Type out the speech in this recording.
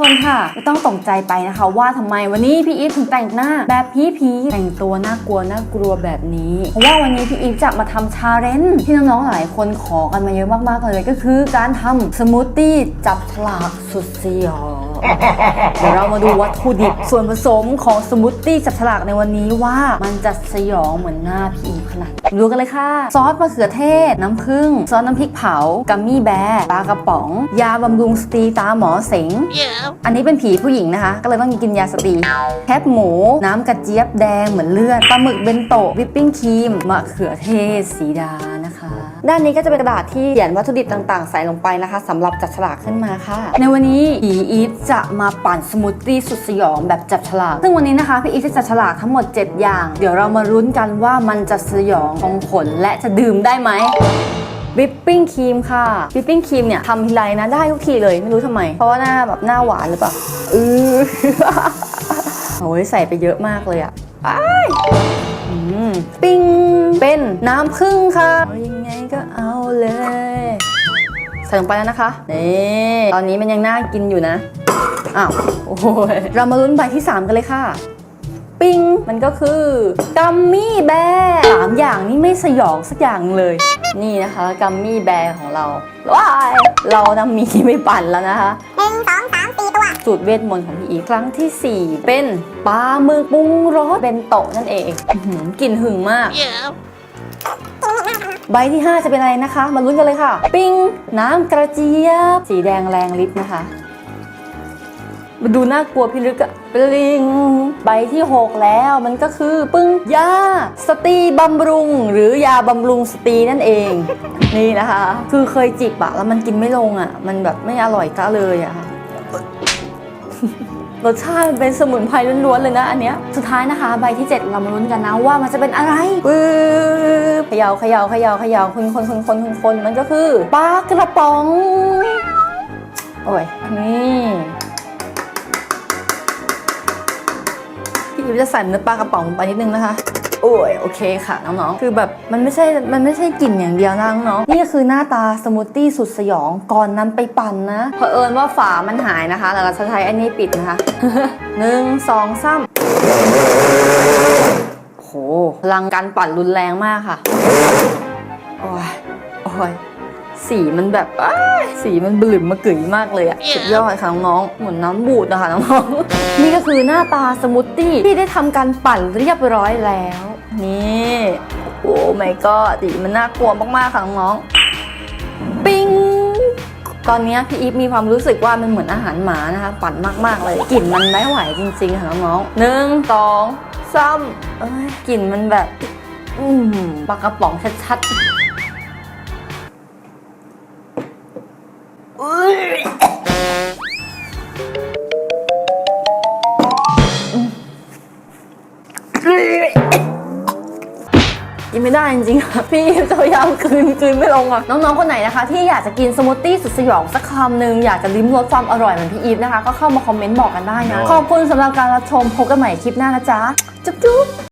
ทนค่ะ ไม่ต้องตกใจไปนะคะ ว่าทำไมวันนี้พี่อีฟถึงแต่งหน้าแบบพีพีแต่งตัวน่ากลัวน่ากลัวแบบนี้ เพราะว่าวันนี้พี่อีฟจะมาทำชาเลนจ์ที่น้องๆหลายคนขอกันมาเยอะมากๆเลยก็คือการทำสมูทตี้จับฉลากสุดสยองเดี๋ยวเรามาดูวัตถุดิบส่วนผสมของสมูทตี้จับฉลากในวันนี้ว่ามันจะสยองเหมือนหน้าพี่อีฟขนาดดูกันเลยค่ะ ซอสมะเขือเทศ น้ำผึ้งซอสน้ำพริกเผากัมมี่แบร์ปลากระป๋อง ยาบำรุงสตรีตาหมอเสงอันนี้เป็นผีผู้หญิงนะคะ ก็เลยต้องกินยาสตรีแคบหมู น้ำกระเจี๊ยบแดงเหมือนเลือดปลาหมึกเบนโตะวิปปิ้งครีมมะเขือเทศสีดานะคะ ด้านนี้ก็จะเป็นกระดาษที่เขียนวัตถุดิบต่าง ๆ ใส่ลงไปนะคะสำหรับจัดฉลากขึ้นมาค่ะ ในวันนี้ผีอีฟจะมาปั่นสมูทตี้สุดสยองแบบจับฉลาก ซึ่งวันนี้นะคะพี่อีฟจะจัดฉลากทั้งหมด 7 อย่าง เดี๋ยวเรามารุ้นกันว่ามันจะสยองของผลและจะดื่มได้ไหม วิปปิ้งครีมค่ะวิปปิ้งครีมเนี่ยทำทีไรนะได้ทุกทีเลยไม่รู้ทำไม เพราะว่าหน้าแบบหน้าหวานหรือเปล่าเออโอ้ยใส่ไปเยอะมากเลยอะไปปิ้งเป็นน้ำผึ้งค่ะยังไงก็เอาเลยใส่ลงไปแล้วนะคะนี่ตอนนี้มันยังน่ากินอยู่นะอ้าวโอ้ยเรามาลุ้นใบที่ 3 กันเลยค่ะ ปิ้งมันก็คือกัมมี่แบร สามอย่างนี้ไม่สยองสักอย่างเลย นี่นะคะกัมมี่แบร์ของเราว้ายเรานำมีไม่ปั่นแล้วนะคะหนึ่งสองสามสี่ตัวสูตรเวทมนต์ของพี่อีฟครั้งทีสี่ 4 เป็นปลาหมึกปรุงรสเป็นโตะนั่นเองอื้อหือกลิ่นหึงมาก ใบที่ 5 จะเป็นอะไรนะคะ มาลุ้นกันเลยค่ะ ปิ้งน้ำกระเจี๊ยบ สีแดงแรงลิ์นะคะ มาดูน่ากลัวพิลึกอะปลิงใบที่ 6 แล้วมันก็คือปึ้งยาสตรีบำรุง หรือยาบำรุงสตรีนั่นเอง นี่นะคะ คือเคยจิบอะแล้วมันกินไม่ลงอะมันแบบไม่อร่อยซะเลยอะรสชาติเป็นสมุนไพรล้วนๆเลยนะอันเนี้ยสุดท้ายนะคะ ใบที่ 7 เรามาลุ้นกันนะว่ามันจะเป็นอะไรปึ๊บเขย่าเขย่าเขย่าเขย่าคนคนคนคนคนคนมันก็คือปลากระป๋อง โอ้ยนี่ พี่อิวจะใส่เนื้อปลากระป๋องลงไปนิดนึงนะคะ โอ้ยโอเคค่ะน้องๆ คือแบบมันไม่ใช่มันไม่ใช่กลิ่นอย่างเดียวนะน้องๆนี่คือหน้าตาสมูทตี้สุดสยองก่อนนำไปปั่นนะเผอิญว่าฝามันหายนะคะแล้วเราจะใช้อันนี้ปิดนะคะหนึ่งสองสามโหพลังการปั่นรุนแรงมากค่ะโอ้ยโอ้ย สีมันแบบอ้ายสีมันบลืมมากึ๋ยมากเลยอะสุดยอดค่ะน้องๆเหมือนน้ำบูดนะคะน้องๆนี่ก็คือหน้าตาสมูทตี้ที่ได้ทำการปั่นเรียบร้อยแล้ว นี่โอ้ไม่ก็สีมันน่ากลัวมากๆค่ะน้องๆปิ้งตอนนี้พี่อีฟมีความรู้สึกว่ามันเหมือนอาหารหมานะคะปั่นมากๆเลยกลิ่นมันไม่ไหวจริงๆค่ะน้องๆหนึ่งสองสามเอ้ยกลิ่นมันแบบอืมปลากระป๋องชัดๆ กินไม่ได้จริงๆค่ะพี่จะพยายามกลืนกลืนไม่ลงอะ น้องๆ คนไหนนะคะ ที่อยากจะกินสมูทตี้สุดสยองสักคำหนึ่งอยากจะลิ้มรสความอร่อยเหมือนพี่อีฟนะคะ ก็เข้ามาคอมเมนต์บอกกันได้นะ ขอบคุณสำหรับการรับชมพบกันใหม่คลิปหน้านะจ๊ะ จุ๊บจุ๊บ